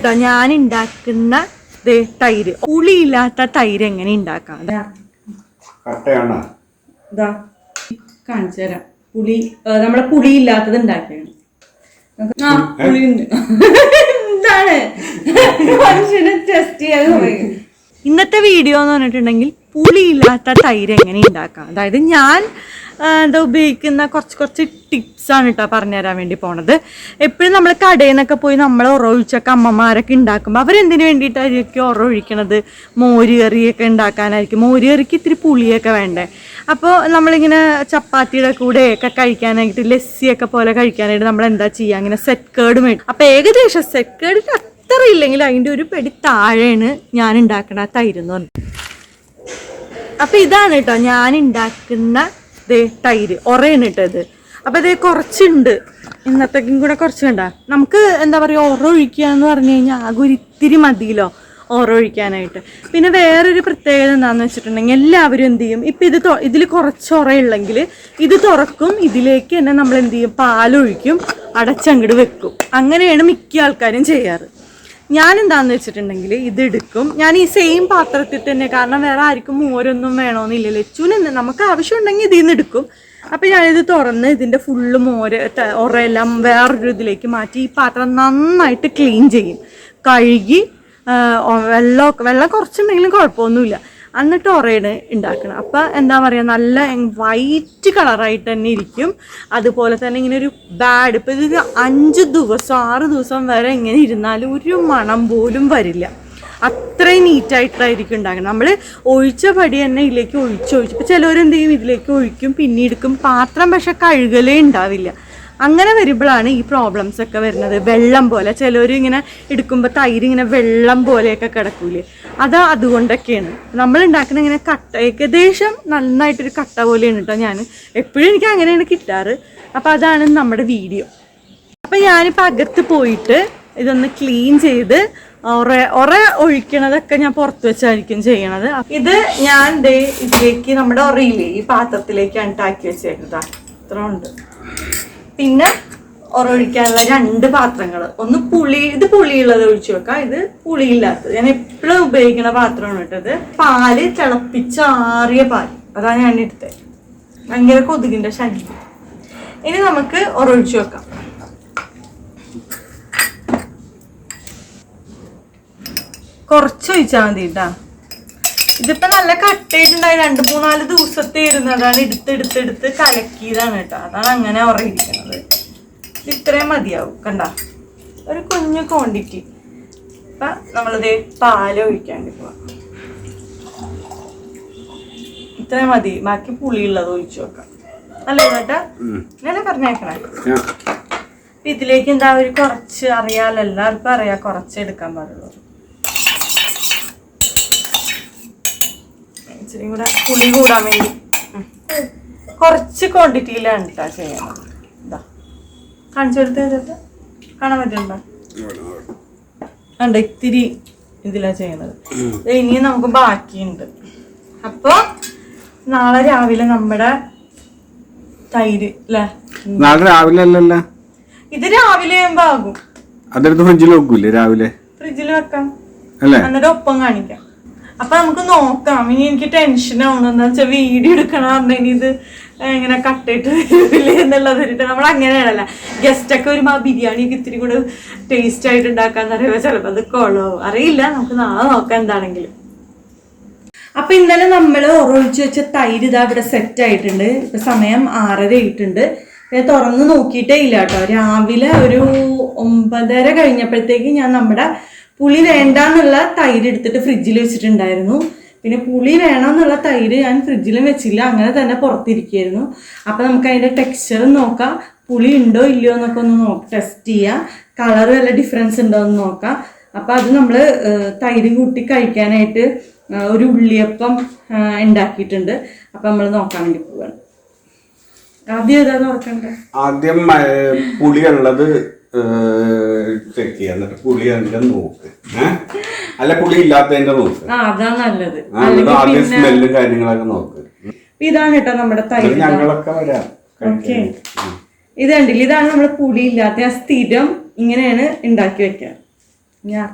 കേട്ടോ ഞാൻ ഉണ്ടാക്കുന്ന തൈര്. പുളിയില്ലാത്ത തൈര് എങ്ങനെ ഉണ്ടാക്കാം ഇതാ. കാണിച്ചു തരാം. പുളി നമ്മളെ പുളി ഇല്ലാത്തത് ഉണ്ടാക്കിയാണ് ആ പുളി എന്താണ്? മനുഷ്യനെ ടെസ്റ്റ് ചെയ്യാൻ ഇന്നത്തെ വീഡിയോ എന്ന് പറഞ്ഞിട്ടുണ്ടെങ്കിൽ പുളിയില്ലാത്ത തൈര് എങ്ങനെ ഉണ്ടാക്കാം അതായത് ഞാൻ എന്താ ഉപയോഗിക്കുന്ന കുറച്ച് കുറച്ച് ടിപ്സ് ആണ് കേട്ടോ പറഞ്ഞുതരാൻ വേണ്ടി പോണത്. എപ്പോഴും നമ്മൾ കടയിൽ നിന്നൊക്കെ പോയി നമ്മൾ ഉറവൊഴിച്ചൊക്കെ അമ്മമാരൊക്കെ ഉണ്ടാക്കുമ്പോൾ അവരെന്തിനു വേണ്ടിയിട്ടായിരിക്കും ഉറവൊഴിക്കണത് മോര് കറിയൊക്കെ ഉണ്ടാക്കാനായിരിക്കും മോര് കറിക്ക് ഇത്തിരി പുളിയൊക്കെ വേണ്ടേ? അപ്പോൾ നമ്മളിങ്ങനെ ചപ്പാത്തിയുടെ കൂടെ ഒക്കെ കഴിക്കാനായിട്ട് ലസ്സിയൊക്കെ പോലെ കഴിക്കാനായിട്ട് നമ്മൾ എന്താ ചെയ്യുക അങ്ങനെ സെറ്റ് കേർഡ് മേടിക്കും അപ്പോൾ ഏകദേശം സെറ്റ് കേർഡിന് അത്ര ഇല്ലെങ്കിൽ അതിന്റെ ഒരു പെടി താഴെയാണ് ഞാൻ ഉണ്ടാക്കണ തൈര് എന്ന് അപ്പോൾ ഇതാണ് കേട്ടോ ഞാൻ ഉണ്ടാക്കുന്ന ദേ തൈര് ഒറയാണ് ഇട്ടത്. ഇത് അപ്പൊ ഇതേ കുറച്ചുണ്ട്. ഇന്നത്തേക്കും കൂടെ കുറച്ച് വേണ്ട. നമുക്ക് എന്താ പറയുക ഒറ ഒഴിക്കുക എന്ന് പറഞ്ഞു കഴിഞ്ഞാൽ ആകെ ഒരു ഇത്തിരി മതിയല്ലോ ഓറ ഒഴിക്കാനായിട്ട്. പിന്നെ വേറൊരു പ്രത്യേകത എന്താണെന്ന് വെച്ചിട്ടുണ്ടെങ്കിൽ എല്ലാവരും എന്ത് ചെയ്യും ഇപ്പം ഇത് ഇതിൽ കുറച്ച് ഉറയുള്ളെങ്കിൽ ഇത് തുറക്കും ഇതിലേക്ക് തന്നെ നമ്മൾ എന്ത് ചെയ്യും പാലൊഴിക്കും അടച്ചങ്ങട് വെക്കും. അങ്ങനെയാണ് മിക്ക ആൾക്കാരും ചെയ്യാറ്. ഞാൻ എന്താന്ന് വെച്ചിട്ടുണ്ടെങ്കിൽ ഇതെടുക്കും. ഞാൻ ഈ സെയിം പാത്രത്തിൽ തന്നെ കാരണം വേറെ ആർക്കും മോരൊന്നും വേണമെന്നില്ല ലച്ചുവിന് നമുക്ക് ആവശ്യമുണ്ടെങ്കിൽ ഇതിൽ നിന്ന് എടുക്കും. അപ്പം ഞാനിത് തുറന്ന് ഇതിന്റെ ഫുള്ള് മോര് ഉറയെല്ലാം വേറൊരു ഇതിലേക്ക് മാറ്റി ഈ പാത്രം നന്നായിട്ട് ക്ലീൻ ചെയ്യും. കഴുകി വെള്ളം വെള്ളം കുറച്ചുണ്ടെങ്കിലും കുഴപ്പമൊന്നുമില്ല. എന്നിട്ട് ഒറയാണ് ഉണ്ടാക്കണം അപ്പോൾ എന്താ പറയുക നല്ല വൈറ്റ് കളറായിട്ട് തന്നെ ഇരിക്കും. അതുപോലെ തന്നെ ഇങ്ങനെ ഒരു ബാഡ് ഇപ്പോൾ ഇത് അഞ്ച് ദിവസം ആറ് ദിവസം വരെ ഇങ്ങനെ ഇരുന്നാലും ഒരു മണം പോലും വരില്ല. അത്രയും നീറ്റായിട്ടായിരിക്കും ഉണ്ടാക്കുന്നത് നമ്മൾ ഒഴിച്ച പടി തന്നെ ഇതിലേക്ക് ഒഴിച്ചൊഴിച്ച് ഇപ്പോൾ ചിലവരെന്ത് ചെയ്യും? ഇതിലേക്ക് ഒഴിക്കും പിന്നെ എടുക്കും. പാത്രം പക്ഷെ കഴുകലേ ഉണ്ടാവില്ല അങ്ങനെ വരുമ്പോഴാണ് ഈ പ്രോബ്ലംസ് ഒക്കെ വരുന്നത്. വെള്ളം പോലെ. ചിലർ ഇങ്ങനെ എടുക്കുമ്പോൾ തൈര് ഇങ്ങനെ വെള്ളം പോലെയൊക്കെ കിടക്കൂലേ. അത് അതുകൊണ്ടൊക്കെയാണ്. നമ്മൾ ഉണ്ടാക്കുന്ന ഇങ്ങനെ കട്ട ഏകദേശം നന്നായിട്ടൊരു കട്ട പോലെയാണ് കേട്ടോ ഞാൻ എപ്പോഴും എനിക്ക് അങ്ങനെയാണ് കിട്ടാറ്. അപ്പോൾ അതാണ് നമ്മുടെ വീഡിയോ അപ്പം ഞാനിപ്പോൾ അകത്ത് പോയിട്ട് ഇതൊന്ന് ക്ലീൻ ചെയ്ത് ഒറ ഒറ ഒഴിക്കണതൊക്കെ ഞാൻ പുറത്ത് വെച്ചായിരിക്കും ചെയ്യണത്. ഇത് ഞാൻ ദേ ഇതിലേക്ക് നമ്മുടെ ഒറയില്ലേ ഈ പാത്രത്തിലേക്കാണ് ടാക്കി വെച്ചേക്കുന്നത്. ഇത്ര ഉണ്ട് പിന്നെ ഒറൊഴിക്കാനുള്ള രണ്ട് പാത്രങ്ങൾ ഒന്ന് പുളി ഇത് പുളിയുള്ളത് ഒഴിച്ചു വെക്കാം. ഇത് പുളിയില്ലാത്തത്. ഞാൻ എപ്പോഴും ഉപയോഗിക്കുന്ന പാത്രമാണ് കേട്ടത് പാൽ തിളപ്പിച്ചാറിയ പാൽ അതാണ് ഞാൻ എടുത്തത് ഭയങ്കര കൊതുകിന്റെ ശല്യം. ഇനി നമുക്ക് ഒറൊഴിച്ചു വെക്കാം. കുറച്ച് ഒഴിച്ചാൽ മതി കേട്ടാ. ഇതിപ്പോ നല്ല കട്ടയിട്ടുണ്ടായി രണ്ട് മൂന്നാൽ ദിവസത്തെ ഇരുന്നതാണ് എടുത്തെടുത്തെടുത്ത് കലക്കിയതാണ് കേട്ടോ. അതാണ് അങ്ങനെ ഉറയിരിക്കുന്നത് ഇത് ഇത്രയും മതിയാവും കണ്ട? ഒരു കുഞ്ഞു ക്വാണ്ടിറ്റി അപ്പൊ നമ്മളിത് പാൽ ഒഴിക്കാൻ വേണ്ടി പോവാം. ഇത്രയും മതി. ബാക്കി പുളിയുള്ളത് ഒഴിച്ചു വെക്കാം. അല്ലേ ചേട്ടാ? ഇങ്ങനെ പറഞ്ഞേക്കണേ? ഇതിലേക്ക് എന്താ ഒരു കുറച്ച് അറിയാലോ. എല്ലാവർക്കും അറിയാം. കുറച്ച് എടുക്കാൻ പാടുള്ളൂ. ഇച്ചിരി കൂടെ പുളി കൂടാൻ വേണ്ടി. കുറച്ച് ക്വാണ്ടിറ്റിയിലാണ് കേട്ടോ ചെയ്യണം ഇതാ കാണിച്ചു കൊടുത്തത് കാണാൻ പറ്റുന്നുണ്ടോ? കണ്ട ഇത്തിരി ഇതിലാ ചെയ്യണത് ഇനിയും നമുക്ക് ബാക്കിയുണ്ട്. അപ്പൊ നാളെ രാവിലെ നമ്മുടെ തൈര് അല്ലേ നാളെ രാവിലെ അല്ലല്ല. ഇത് രാവിലെ ആകുമ്പോ ആകും. അതെടുത്ത് ഫ്രിഡ്ജിൽ വെക്കൂലേ രാവിലെ? ഫ്രിഡ്ജിൽ വെക്കാം. അല്ലേ? എന്നിട്ട് ഒപ്പം കാണിക്കാം. അപ്പൊ നമുക്ക് നോക്കാം. ഇനി എനിക്ക് ടെൻഷൻ എന്താ വെച്ചാൽ വീഡിയോ എടുക്കണം ഇനി ഇത് ഇങ്ങനെ കട്ടിട്ട് എന്നുള്ളത് ഒരു നമ്മൾ അങ്ങനെയാണല്ല. ഗസ്റ്റ് ഒക്കെ വരുമ്പോ ആ ബിരിയാണി ഒക്കെ ഇത്തിരി കൂടെ ടേസ്റ്റ് ആയിട്ട് ഉണ്ടാക്കാന്ന് പറയുമ്പോ ചിലപ്പോ അത് കൊള്ളോ അറിയില്ല. നമുക്ക് നാളെ നോക്കാം എന്താണെങ്കിലും. അപ്പൊ ഇന്നലെ നമ്മൾ ഒറൊഴിച്ച് വെച്ച തൈര് ഇതാ ഇവിടെ സെറ്റ് ആയിട്ടുണ്ട്. ഇപ്പൊ സമയം ആറര ആയിട്ടുണ്ട്. ഞാൻ തുറന്ന് നോക്കിയിട്ടേ ഇല്ല കേട്ടോ. രാവിലെ ഒരു ഒമ്പതര കഴിഞ്ഞപ്പോഴത്തേക്ക് ഞാൻ നമ്മുടെ പുളി വേണ്ടാന്നുള്ള തൈര് എടുത്തിട്ട് ഫ്രിഡ്ജിൽ വെച്ചിട്ടുണ്ടായിരുന്നു. പിന്നെ പുളി വേണമെന്നുള്ള തൈര് ഞാൻ ഫ്രിഡ്ജിലും വെച്ചില്ല അങ്ങനെ തന്നെ പുറത്തിരിക്കുകയായിരുന്നു അപ്പം നമുക്ക് അതിന്റെ ടെക്സ്ചർ നോക്കാം. പുളി ഉണ്ടോ ഇല്ലയോ എന്നൊക്കെ ഒന്ന് നോക്കി ടെസ്റ്റ് ചെയ്യാം. കളർ വല്ല ഡിഫറൻസ് ഉണ്ടോ എന്ന് നോക്കാം. അപ്പോൾ അത് നമ്മൾ തൈരും കൂട്ടി കഴിക്കാനായിട്ട് ഒരു ഉള്ളിയപ്പം ഉണ്ടാക്കിയിട്ടുണ്ട്. അപ്പം നമ്മൾ നോക്കാൻ വേണ്ടി പോവാണ്. ആദ്യം ഏതാ നോക്കണ്ടേ ആദ്യം പുളി പുളിയുള്ളത് ചെക്ക് ചെയ്യാം. എന്നിട്ട് പുളി അതിന്റെ നോക്ക് അല്ല പുളി ഇല്ലാത്തതിന്റെ നോക്ക് അതാ നല്ലത്. ആദ്യം സ്മെല്ലും കാര്യങ്ങളൊക്കെ നോക്ക്. ഇതാണ് കേട്ടോ നമ്മുടെ തൈര് ഞങ്ങളൊക്കെ വരാം. ഓക്കെ. ഇത് കണ്ടില്ല? ഇതാണ് നമ്മുടെ പുളി ഇല്ലാത്ത ആ സ്ഥിരം ഇങ്ങനെയാണ് ഉണ്ടാക്കി വെക്കുക. ഞാൻ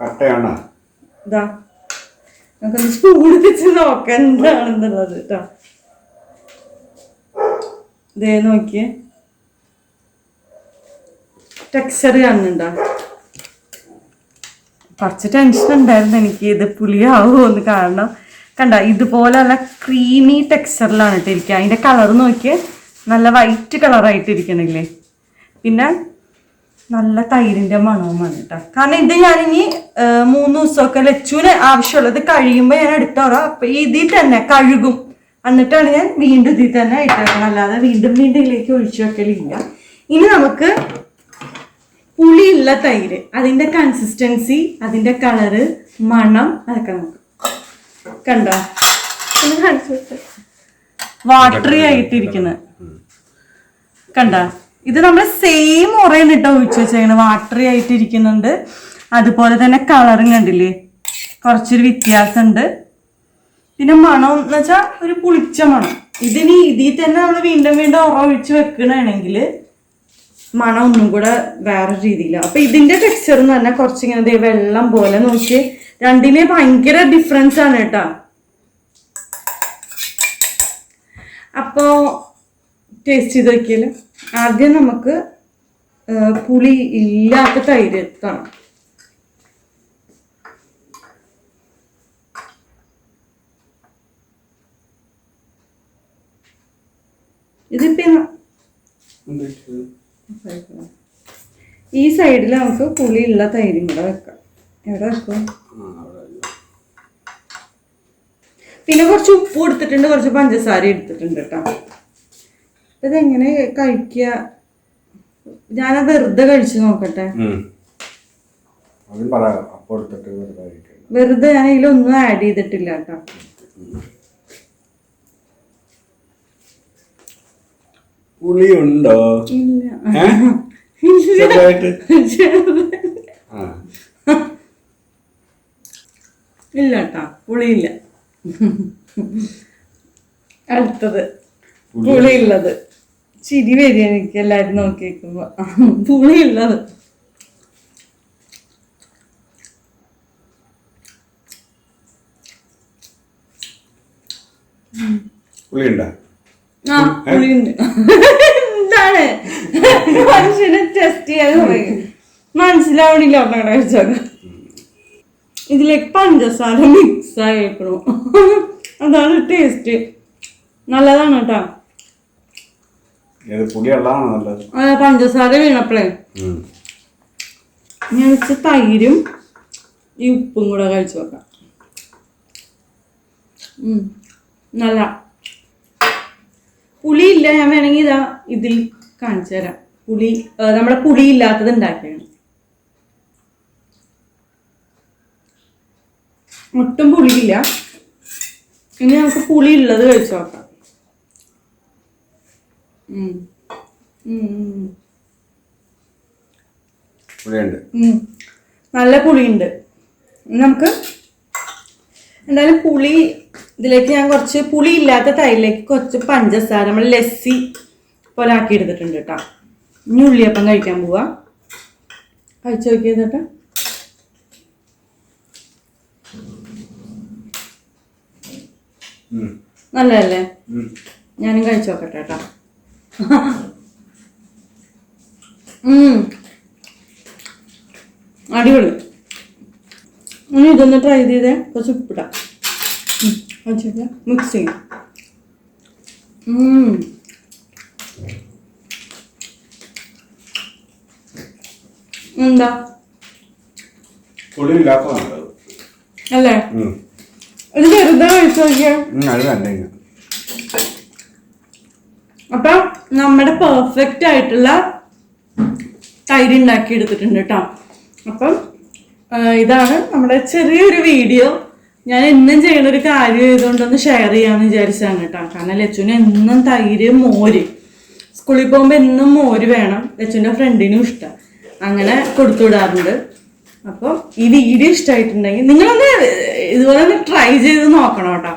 കട്ടയാണ്? ഇതാ. നമുക്കൊന്ന് സ്പൂൺ വെച്ച് നോക്കാം എന്താണെന്നുള്ളത് കേട്ടോ. ഇതേ നോക്കിയേ. ടെക്സ്ചർ കാണുന്നുണ്ടോ? കുറച്ച് ടെൻഷൻ ഉണ്ടായിരുന്നു എനിക്ക്. ഇത് പുളിയാവുമോ എന്ന് കാരണം. കണ്ട ഇതുപോലെ നല്ല ക്രീമി ടെക്സ്ചറിലാണ് ഇട്ടിരിക്കുക അതിന്റെ കളർ നോക്കിയേ നല്ല വൈറ്റ് കളറായിട്ട് ഇരിക്കണില്ലേ? പിന്നെ നല്ല തൈരിന്റെ മണവുമാണ് കേട്ടോ. കാരണം ഇത് ഞാനിനി മൂന്ന് ദിവസമൊക്കെ ലച്ചുവിന് ആവശ്യമുള്ളത്. കഴിയുമ്പോൾ ഞാൻ എടുത്തോളാം. അപ്പം ഇതിൽ തന്നെ കഴുകും. എന്നിട്ടാണ് ഞാൻ വീണ്ടും ഇതിൽ തന്നെ ഇട്ടേക്കണം അല്ലാതെ വീണ്ടും വീണ്ടും ഇതിലേക്ക് ഒഴിച്ചു വെക്കലില്ല. ഇനി നമുക്ക് പുളിയുള്ള തൈര്. അതിന്റെ കൺസിസ്റ്റൻസി അതിന്റെ കളറ് മണം അതൊക്കെ നമുക്ക് കണ്ടോ? വാട്ടറി ആയിട്ടിരിക്കുന്നത് കണ്ട? ഇത് നമ്മൾ സെയിം ഉറയിൽ ഇട്ടോ ഒഴിച്ചു വെച്ചേക്കണ. വാട്ടറി ആയിട്ടിരിക്കുന്നുണ്ട്. അതുപോലെ തന്നെ കളറും കണ്ടില്ലേ? കുറച്ചൊരു വ്യത്യാസമുണ്ട് പിന്നെ മണം എന്ന് വെച്ചാൽ ഒരു പുളിച്ച മണം. ഇതിനി ഇതിൽ തന്നെ നമ്മൾ വീണ്ടും വീണ്ടും ഉറ ഒഴിച്ച് വെക്കണമെങ്കിൽ മണം ഒന്നും കൂടെ വേറെ രീതിയിലാണ് അപ്പൊ ഇതിന്റെ ടെക്സ്ചർ എന്ന് പറഞ്ഞാൽ കുറച്ചിങ്ങനെ ഇങ്ങനെ വെള്ളം പോലെ നോക്കി. രണ്ടിനെ ഭയങ്കര ഡിഫറൻസ് ആണ് കേട്ടോ. അപ്പോ ടേസ്റ്റ് ചെയ്ത് നോക്കിയാൽ ആദ്യം നമുക്ക് പുളി ഇല്ലാത്ത തൈര് കാണാം ഇതിപ്പോ ഈ സൈഡിൽ നമുക്ക് പുളിയുള്ള തൈരും കൂടെ വെക്കാം. എവിടെ വെക്കും? പിന്നെ കുറച്ച് ഉപ്പ് കൊടുത്തിട്ടുണ്ട് കുറച്ച് പഞ്ചസാര എടുത്തിട്ടുണ്ട് കേട്ടോ. ഇതെങ്ങനെ കഴിക്കുക? ഞാൻ വെറുതെ കഴിച്ചു നോക്കട്ടെ. വെറുതെ ഞാൻ ഇതിലൊന്നും ആഡ് ചെയ്തിട്ടില്ല കേട്ടോ. ഏ? ചെറുതായിട്ട്? ഇല്ല കേട്ടോ പുളിയില്ല. അടുത്തത് പുളിയുള്ളത്. ചിരി വരിക എനിക്ക് എല്ലാരും നോക്കി വെക്കുമ്പോ പുളിയുള്ളത്. പുളിയുണ്ട്? എന്താണ്? മനുഷ്യനെ ടെസ്റ്റ് ചെയ്യാൻ തുടങ്ങി. മനസ്സിലാവണില്ല ഒരെണ്ണം കഴിച്ചോക്കെ ഇതിലേക്ക് പഞ്ചസാര മിക്സ് ആയിക്കണു. അതാണ് ടേസ്റ്റ് നല്ലതാണ് കേട്ടോ. പഞ്ചസാര വീണപ്പോഴേ. ഞാൻ വെച്ച തൈരും ഈ ഉപ്പും കൂടെ കഴിച്ചു നോക്കാം നല്ല പുളിയില്ല ഞാൻ വേണമെങ്കിൽ ഇതാ ഇതിൽ കാണിച്ചു തരാം. പുളി നമ്മളെ പുളി ഇല്ലാത്തത് ഉണ്ടാക്കിയാണ്. ഒട്ടും പുളിയില്ല. ഇനി നമുക്ക് പുളി ഉള്ളത് കഴിച്ചു നോക്കാം. നല്ല പുളിയുണ്ട്. നമുക്ക് എന്തായാലും പുളി ഇതിലേക്ക് ഞാൻ കുറച്ച് പുളി ഇല്ലാത്ത തൈരിലേക്ക് കുറച്ച് പഞ്ചസാര നമ്മൾ ലസ്സി പോലെ ആക്കി എടുത്തിട്ടുണ്ട് കേട്ടോ. ഇനി ഉള്ളിയപ്പം കഴിക്കാൻ പോവാ. കഴിച്ചു നോക്കിയത് കേട്ടോ നല്ലതല്ലേ? ഞാനും കഴിച്ചു നോക്കട്ടെ കേട്ടോ. അടിപൊളി. ഇനി ഇതൊന്ന് ട്രൈ ചെയ്തേ. കുറച്ച് ഉപ്പിടാം. മിക്സ് ചെയ്യും. എന്താ? അല്ലേ. ഇത് വെറുതെ കഴിച്ചു നോക്കിയാ. ഉം, അത് തന്നെ അപ്പൊ നമ്മുടെ പെർഫെക്റ്റ് ആയിട്ടുള്ള തൈര് ഉണ്ടാക്കി എടുത്തിട്ടുണ്ട് കേട്ടോ. അപ്പം ഇതാണ് നമ്മുടെ ചെറിയൊരു വീഡിയോ ഞാൻ എന്നും ചെയ്യുന്ന ഒരു കാര്യം ഇതുകൊണ്ടൊന്ന് ഷെയർ ചെയ്യാന്ന് വിചാരിച്ചാണ് കേട്ടോ. കാരണം ലച്ചുവിന് എന്നും തൈര് മോര്. സ്കൂളിൽ പോകുമ്പോൾ എന്നും മോര് വേണം. ലച്ചുവിന്റെ ഫ്രണ്ടിനും ഇഷ്ടം. അങ്ങനെ കൊടുത്തു അപ്പോൾ അപ്പം ഈ വീഡിയോ ഇഷ്ടമായിട്ടുണ്ടെങ്കിൽ നിങ്ങളൊന്ന് ഇതുപോലെ ഒന്ന് ട്രൈ ചെയ്ത് നോക്കണം കേട്ടോ.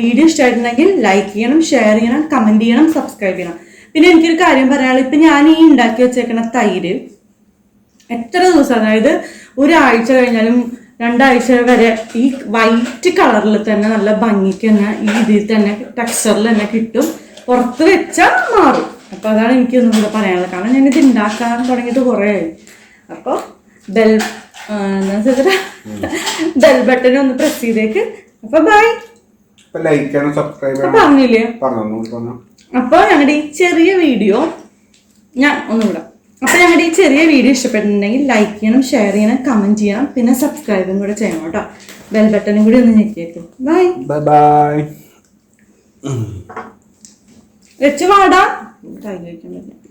വീഡിയോ ഇഷ്ടമായിട്ടുണ്ടെങ്കിൽ ലൈക്ക് ചെയ്യണം ഷെയർ ചെയ്യണം കമന്റ് ചെയ്യണം സബ്സ്ക്രൈബ് ചെയ്യണം. പിന്നെ എനിക്കൊരു കാര്യം പറയാനുള്ളത്. ഇപ്പം ഞാൻ ഈ ഉണ്ടാക്കി വെച്ചേക്കണ തൈര് എത്ര ദിവസം അതായത് ഒരാഴ്ച കഴിഞ്ഞാലും രണ്ടാഴ്ച വരെ ഈ വൈറ്റ് കളറിൽ തന്നെ നല്ല ഭംഗിക്ക് തന്നെ ഈ ഇതിൽ തന്നെ ടെക്സ്ചറിൽ തന്നെ കിട്ടും. പുറത്ത് വെച്ചാൽ മാറും. അപ്പോൾ അതാണ് എനിക്ക് ഒന്നും കൂടെ പറയാനുള്ളത്. കാരണം ഞാനിത് ഉണ്ടാക്കാൻ തുടങ്ങിയിട്ട് കുറേ ആയി. അപ്പോൾ ബെൽ ബെൽ ബട്ടൺ ഒന്ന് പ്രസ് ചെയ്തേക്ക്. അപ്പോൾ ബൈ പറഞ്ഞില്ലേ? അപ്പൊ പറഞ്ഞു. അപ്പോൾ ഞങ്ങളുടെ ഈ ചെറിയ വീഡിയോ ഞാൻ ഒന്നുകൂടെ അപ്പോൾ ഞങ്ങളുടെ ഈ ചെറിയ വീഡിയോ ഇഷ്ടപ്പെട്ടിട്ടുണ്ടെങ്കിൽ ലൈക്ക് ചെയ്യണം ഷെയർ ചെയ്യണം കമന്റ് ചെയ്യണം പിന്നെ സബ്സ്ക്രൈബും കൂടെ ചെയ്യണം കേട്ടോ. ബെൽ ബട്ടണും കൂടി ഒന്ന് ഞെക്കിയേക്കും ബൈ ബൈ ബൈ വെച്ച് വാടാ. കഴിക്കാൻ പറ്റില്ല.